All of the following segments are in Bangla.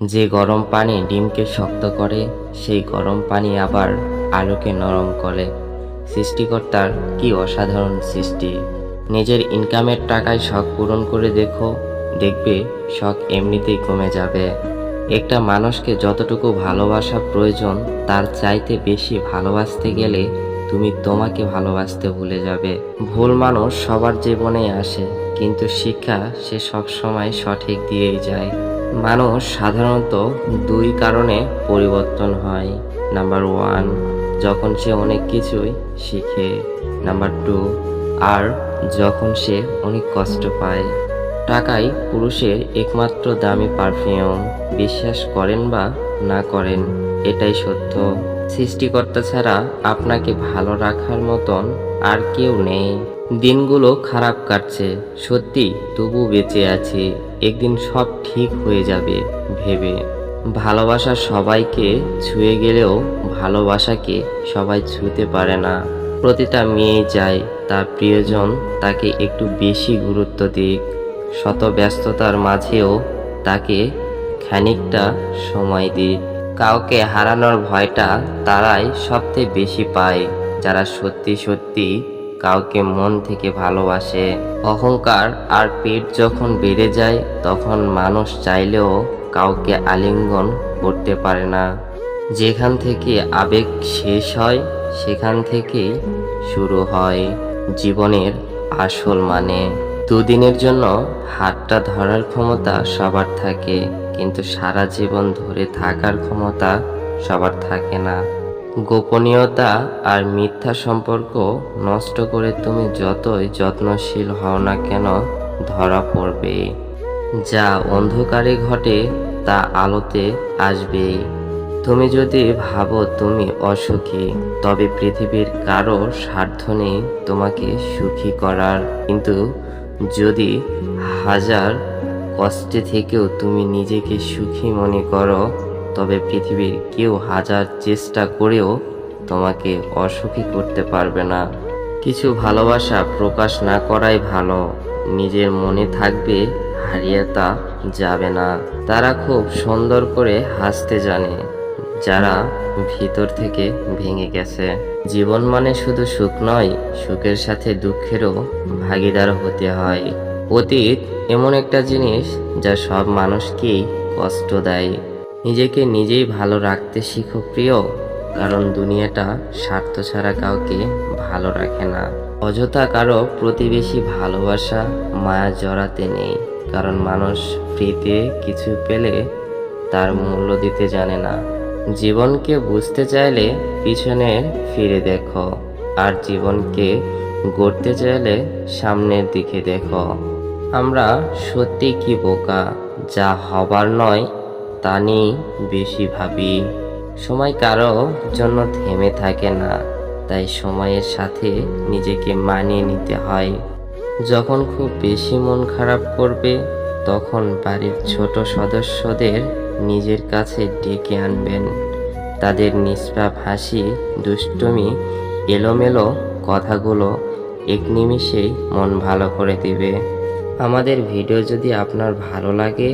যে গরম পানি ডিমকে শক্ত করে, সেই গরম পানি আবার আলুকে নরম করে। সৃষ্টিকর্তার কি অসাধারণ সৃষ্টি। নিজের ইনকামের টাকায় শখ পূরণ করে দেখো, দেখবে শখ এমনিতেই কমে যাবে। একটা মানুষকে যতটুকু ভালোবাসা প্রয়োজন, তার চাইতে বেশি ভালোবাসতে গেলে তুমি তোমাকে ভালোবাসতে ভুলে যাবে। ভুল মানুষ সবার জীবনেই আসে, কিন্তু শিক্ষা সে সব সময় সঠিক দিয়েই যায়। মানুষ সাধারণত দুই কারণে পরিবর্তন হয়। নাম্বার ওয়ান, যখন সে অনেক কিছুই শিখে। নাম্বার টু, আর যখন সে অনেক কষ্ট পায়। টাকাই পুরুষের একমাত্র দামি পারফিউম। বিশ্বাস করেন বা না করেন, এটাই সত্য। সৃষ্টিকর্তা ছাড়া আপনাকে ভালো রাখার মতন আর কেউ নেই। দিনগুলো খারাপ কাটছে। সত্যি, তবু বেঁচে আছি। একদিন সব ঠিক হয়ে যাবে ভেবে। ভালোবাসা সবাইকে ছুঁয়ে গেলেও ভালোবাসাকে সবাই ছুঁতে পারে না। প্রতিটা মেয়ে চায় তার প্রিয়জন তাকে একটু বেশি গুরুত্ব দিক। শত ব্যস্ততার মাঝেও তাকে খানিকটা সময় দিক। কাউকে হারানোর ভয়টা তারাই সবচেয়ে বেশি পায়। যারা সত্যি সত্যি কাউকে মন থেকে ভালোবাসে। অহংকার আর পেট যখন বেড়ে যায়, তখন মানুষ চাইলেও কাউকে আলিঙ্গন করতে পারে না। যেখান থেকে আবেগ শেষ হয়, সেখান থেকেই শুরু হয় জীবনের আসল মানে। দুদিনের জন্য হাতটা ধরার ক্ষমতা সবার থাকে, কিন্তু সারা জীবন ধরে থাকার ক্ষমতা সবার থাকে না। গোপনীয়তা আর মিথ্যা সম্পর্ক নষ্ট করে তুমি যতই যত্নশীল হও না কেন ধরা পড়বে। যা অন্ধকারে ঘটে, তা আলোতে আসবে তুমি যদি ভাবো তুমি অসুখী, তবে পৃথিবীর কারও স্বার্থ নেই তোমাকে সুখী করার। কিন্তু যদি হাজার কষ্টে থেকেও তুমি নিজেকে সুখী মনে করো তবে পৃথিবীর কেউ হাজার চেষ্টা করেও তোমাকে অসুখী করতে পারবে না। কিছু ভালোবাসা প্রকাশ না করাই ভালো। নিজের মনে থাকবে, হারিয়ে তা যাবে না। তারা খুব সুন্দর করে হাসতে জানে, যারা ভিতর থেকে ভেঙে গেছে। জীবন মানে শুধু সুখ নয়, সুখের সাথে দুঃখেরও ভাগিদার হতে হয়। অতীত এমন একটা জিনিস যা সব মানুষকেই কষ্ট দেয়। নিজেকে নিজেই ভালো রাখতে শিখো প্রিয়, কারণ দুনিয়াটা স্বার্থ ছাড়া কাউকে ভালো রাখে না। অযথা কারও প্রতিবেশী ভালোবাসা মায়া জড়াতে নেই, কারণ মানুষ ফ্রিতে কিছু পেলে তার মূল্য দিতে জানে না। জীবনকে বুঝতে চাইলে পিছনে ফিরে দেখো, আর জীবনকে গড়তে চাইলে সামনের দিকে দেখো। আমরা সত্যি কি বোকা, যা হবার নয় তা নিয়েই বেশি ভাবি। সময় কারও জন্য থেমে থাকে না, তাই সময়ের সাথে নিজেকে মানিয়ে নিতে হয়। যখন খুব বেশি মন খারাপ করবে, তখন বাড়ির ছোট সদস্যদের নিজের কাছে ডেকে আনবেন। তাদের নিষ্পাপ হাসি, দুষ্টমি, এলোমেলো কথাগুলো এক নিমিষেই মন ভালো করে দেবে। আমাদের ভিডিও যদি আপনার ভালো লাগে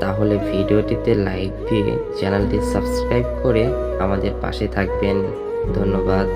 তাহলে ভিডিওটিতে লাইক দিয়ে চ্যানেলটি সাবস্ক্রাইব করে আমাদের পাশে থাকবেন। ধন্যবাদ।